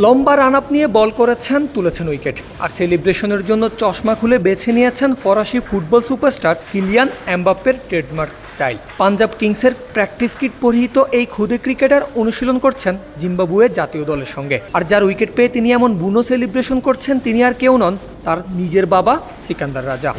লম্বা run up নিয়ে বল করেছেন, তুলেছেন উইকেট। আর সেলিব্রেশনের জন্য চশমা খুলে বেছে নিয়েছেন ফরাসি ফুটবল সুপারস্টার কিলিয়ান এমবাপ্পের ট্রেডমার্ক স্টাইল। পাঞ্জাব কিংসের প্র্যাকটিস কিট পরিহিত এই খুদে ক্রিকেটার অনুশীলন করছেন জিম্বাবুয়ে জাতীয় দলের সঙ্গে। আর যার উইকেট পেয়ে তিনি এমন বুনো সেলিব্রেশন করছেন, তিনি আর কেউ নন, তার নিজের বাবা সিকান্দার রাজা।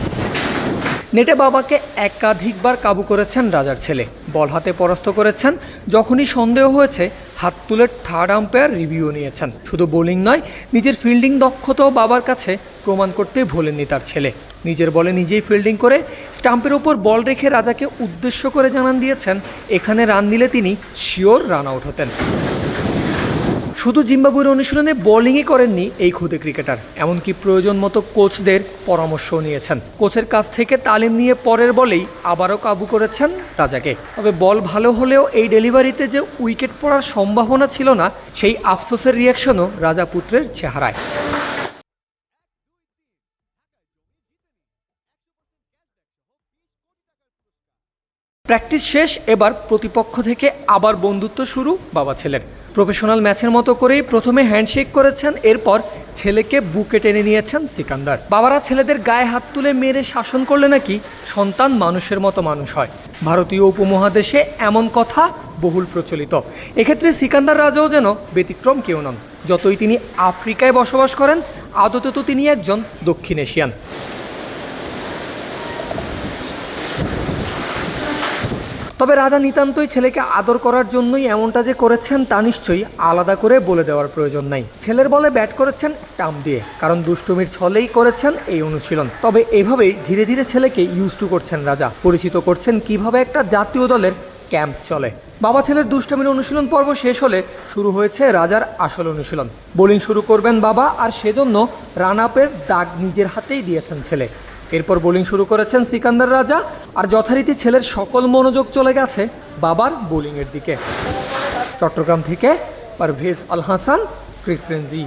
নেটে বাবাকে একাধিকবার কাবু করেছেন রাজার ছেলে। বল হাতে পরাস্ত করেছেন, যখনই সন্দেহ হয়েছে, হাত তুলে থার্ড আম্পায়ার রিভিউ নিয়েছেন। শুধু বোলিং নয়, নিজের ফিল্ডিং দক্ষতাও বাবার কাছে প্রমাণ করতে ভোলেননি তার ছেলে। নিজের বলে নিজেই ফিল্ডিং করে স্টাম্পের ওপর বল রেখে রাজাকে উদ্দেশ্য করে জানান দিয়েছেন, এখানে রান দিলে তিনি শিওর রান আউট হতেন। শুধু জিম্বাবুয়ের অনুশীলনে বোলিংই করেননি এই ক্ষুদে ক্রিকেটার। এমনকি প্রয়োজন মতো কোচদের পরামর্শও নিয়েছেন। কোচের কাছ থেকে তালিম নিয়ে পরের বলেই আবারও কাবু করেছেন রাজাকে। তবে বল ভালো হলেও এই ডেলিভারিতে যে উইকেট পড়ার সম্ভাবনা ছিল না, সেই আফসোসের রিয়াকশনও রাজা পুত্রের চেহারায়। প্র্যাকটিস শেষ, এবার প্রতিপক্ষ থেকে আবার বন্ধুত্ব শুরু বাবা ছেলের। প্রফেশনাল ম্যাচের মতো করেই প্রথমে হ্যান্ডশেক করেছেন, এরপর ছেলেকে বুকে টেনে নিয়েছেন সিকান্দার। বাবারা ছেলেদের গায়ে হাত তুলে মেরে শাসন করলে নাকি সন্তান মানুষের মতো মানুষ হয়। ভারতীয় উপমহাদেশে এমন কথা বহুল প্রচলিত। এক্ষেত্রে সিকান্দার রাজাও যেন ব্যতিক্রম কেউ নন। যতই তিনি আফ্রিকায় বসবাস করেন, আদতে তো তিনি একজন দক্ষিণ এশিয়ান। তবে রাজা নিতান্তই ছেলেকে আদর করার জন্যই এমনটা যে করেছেন তা নিশ্চয়ই আলাদা করে বলে দেওয়ার প্রয়োজন নাই। ছেলের বলে ব্যাট করেছেন স্টাম্প দিয়ে, কারণ দুষ্টুমির ছলেই করেছেন এই অনুশীলন। তবে এভাবেই ধীরে ধীরে ছেলেকে ইউজ টু করছেন রাজা, পরিচিত করছেন কীভাবে একটা জাতীয় দলের ক্যাম্প চলে। বাবা ছেলের দুষ্টামির অনুশীলন পর্ব শেষ হলে শুরু হয়েছে রাজার আসল অনুশীলন। বোলিং শুরু করবেন বাবা, আর সেজন্য রান আপের দাগ নিজের হাতেই দিয়েছেন ছেলে। এরপর বোলিং শুরু করেছেন সিকান্দার রাজা, আর যথারীতি ছেলের সকল মনোযোগ চলে গেছে বাবার বোলিংয়ের দিকে। চট্টগ্রাম থেকে পারভেজ আল হাসান ক্রিকফ্রেন্সি